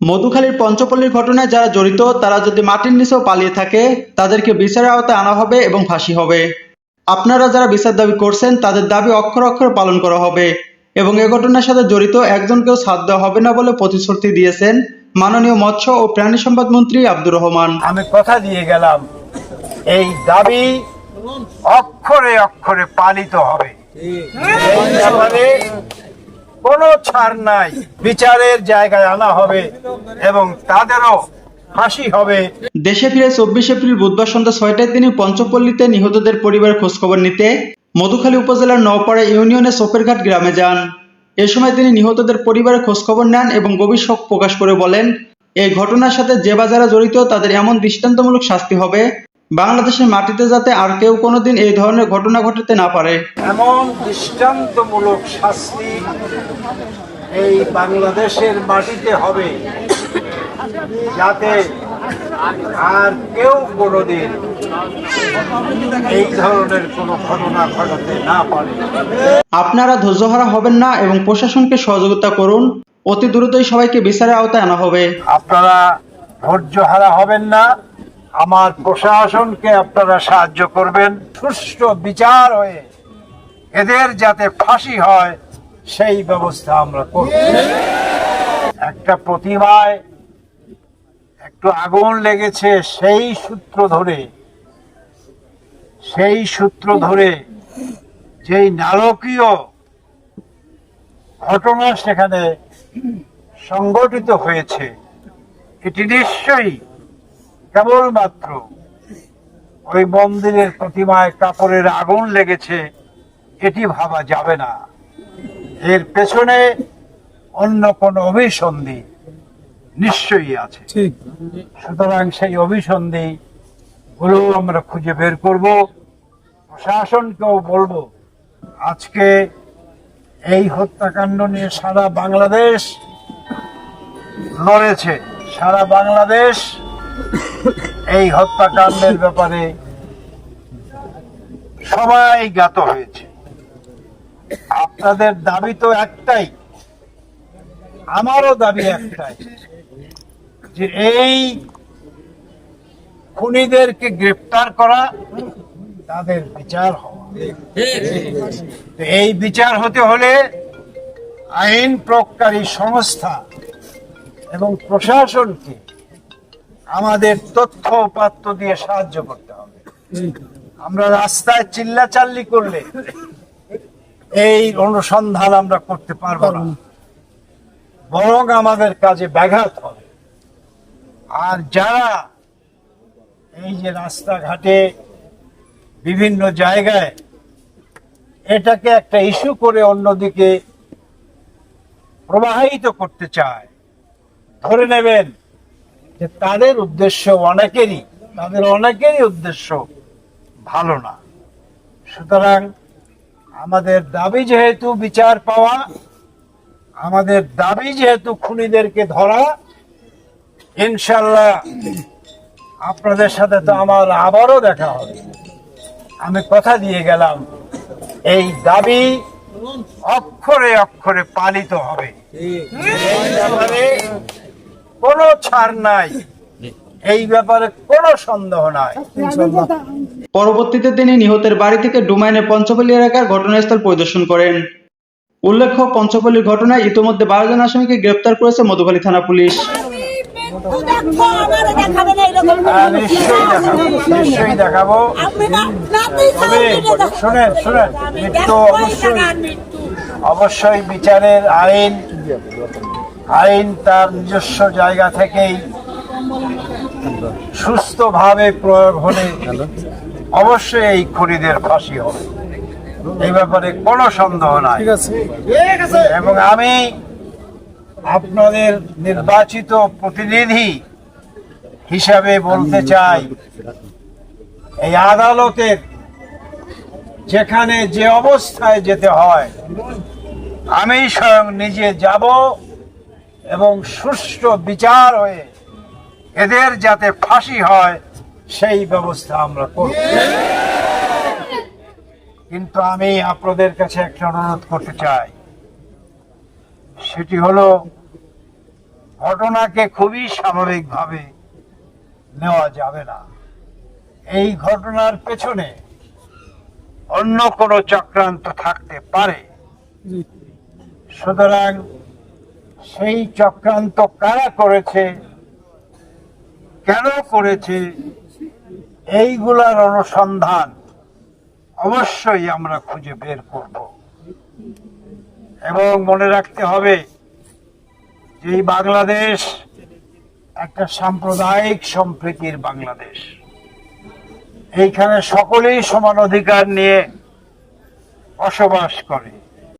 মধুখালীর পঞ্চপল্লীর ঘটনায় যারা জড়িত, তারা যদি মাটির নিচেও পালিয়ে থাকে, তাদেরকে বিচারের আওতায় আনা হবে এবং ফাঁসি হবে। আপনারা যারা বিচার দাবি করছেন, তাদের দাবি অক্ষর অক্ষর পালন করা হবে এবং এ ঘটনার সাথে জড়িত একজনকেও ছাড় দেওয়া হবে না বলে প্রতিশ্রুতি দিয়েছেন মাননীয় মৎস্য ও প্রাণী সম্পদ মন্ত্রী আব্দুর রহমান। আমি কথা দিয়ে গেলাম, এই দাবি অক্ষরে অক্ষরে পালিত হবে। কোনো ছাড় নাই। বিচারের জায়গায় আনা হবে এবং তাদেরও ফাঁসি হবে। দেশে ফিরে চব্বিশ এপ্রিল বুধবার সন্ধ্যা ছয়টায় তিনি পঞ্চপল্লীতে নিহতদের পরিবারের খোঁজখবর নিতে মধুখালী উপজেলার নওপাড়া ইউনিয়নের সোপেরঘাট গ্রামে যান। এ সময় তিনি নিহতদের পরিবারের খোঁজখবর নেন এবং গভীর শোক প্রকাশ করে বলেন, এই ঘটনার সাথে যে বা জড়িত তাদের এমন দৃষ্টান্তমূলক শাস্তি হবে বাংলাদেশের মাটিতে যাতে আর কেউ কোনোদিন এই ধরনের ঘটনা ঘটাতে না পারে। এমন দৃষ্টান্তমূলক শাস্তি এই বাংলাদেশের মাটিতে হবে যাতে আর কেউ কোনোদিন এই ধরনের কোনো ঘটনা ঘটাতে না পারে। আপনারা ধৈর্যহারা হবেন না এবং প্রশাসনকে সহযোগিতা করুন। অতি দ্রুতই সবাইকে বিচারের আওতায় আনা হবে। আপনারা ধৈর্য হারা হবেন না। আমার প্রশাসনকে আপনারা সাহায্য করবেন। সুষ্ঠু বিচার হয়ে এদের যাতে ফাঁসি হয়, সেই ব্যবস্থা আমরা করব। একটা প্রতিমায় একটু আগুন লেগেছে, সেই সূত্র ধরে, সেই সূত্র ধরে যেই নারকীয় ঘটনা সেখানে সংগঠিত হয়েছে, এটি নিশ্চয়ই কেবলমাত্র ওই মন্দিরের প্রতিমায় কাপড়ের আগুন লেগেছে এটি ভাবা যাবে না। এর পেছনে অন্য কোনো অভিসন্ধি নিশ্চয়ই আছে। সুতরাং সেই অভিসন্ধি গুলো আমরা খুঁজে বের করব। প্রশাসনকেও বলব আজকে এই হত্যাকাণ্ড নিয়ে সারা বাংলাদেশ লড়েছে। সারা বাংলাদেশ এই হত্যাকাণ্ডের ব্যাপারে সবাই জ্ঞাত হয়েছে। আপনাদের দাবি তো একটাই, আমারও দাবি একটাই, যে এই খুনিদেরকে গ্রেপ্তার করা তাদের বিচার হওয়া। এই বিচার হতে হলে আইন প্রয়োগকারী সংস্থা এবং প্রশাসনকে আমাদের তথ্য উপাত্ত দিয়ে সাহায্য করতে হবে। আমরা রাস্তায় চিল্লাচাল্লি করলে এই অনুসন্ধান আমরা করতে পারব না। বরং আমাদের কাজে ব্যাঘাত হবে। আর যারা এই যে রাস্তাঘাটে বিভিন্ন জায়গায় এটাকে একটা ইস্যু করে অন্যদিকে প্রবাহিত করতে চায়, ধরে নেবেন যে তাদের উদ্দেশ্য অনেকেরই, তাদের অনেকেরই উদ্দেশ্য ভালো না। সুতরাং আমাদের দাবি যেহেতু বিচার পাওয়া, আমাদের দাবি যেহেতু খুনিদেরকে ধরা ইনশাল্লাহ আপনাদের সাথে তো আমার আবারও দেখা হবে। আমি কথা দিয়ে গেলাম, এই দাবি অক্ষরে অক্ষরে পালিত হবে। কোনো ছাড় নাই। এই ব্যাপারে কোনো সন্দেহ নাই। পরবর্তীতে তিনি নিহতের বাড়ি থেকে ডুমাইনের পঞ্চপল্লী এলাকার ঘটনাস্থল পরিদর্শন করেন। উল্লেখ্য পঞ্চপল্লীর ঘটনায় ইতোমধ্যে বারো জন আসামিকে গ্রেপ্তার করেছে মধুখালী থানা পুলিশ। হ্যাঁ, নিশ্চয়ই দেখাবো নিশ্চয়ই দেখাবো। তবে শোনেন শোনেন মৃত্যু অবশ্যই অবশ্যই বিচারের আইন আইন তার নিজস্ব জায়গা থেকেই সুস্থভাবে প্রয়োগ হলে অবশ্যই এই খুনিদের ফাঁসি হবে। এই ব্যাপারে কোনো সন্দেহ নাই। এবং আমি আপনাদের নির্বাচিত প্রতিনিধি হিসাবে বলতে চাই এই আদালতের যেখানে যে অবস্থায় যেতে হয় আমি স্বয়ং নিজে যাব। এবং সুষ্ঠু বিচার হয়ে এদের যাতে ফাঁসি হয়, সেই ব্যবস্থা আমরা করব। কিন্তু আমি আপনাদের কাছে একটা অনুরোধ করতে চাই। সেটি হলো, ঘটনাকে খুবই স্বাভাবিকভাবে নেওয়া যাবে না। এই ঘটনার পেছনে অন্য কোনো চক্রান্ত থাকতে পারে। সুতরাং সেই চক্রান্ত কারা করেছে? কেন করেছে? এইগুলার অনুসন্ধান অবশ্যই আমরা খুঁজে বের করব। এবং মনে রাখতে হবে যে বাংলাদেশ একটা সাম্প্রদায়িক সম্প্রীতির বাংলাদেশ। এইখানে সকলেই সমান অধিকার নিয়ে বসবাস করে।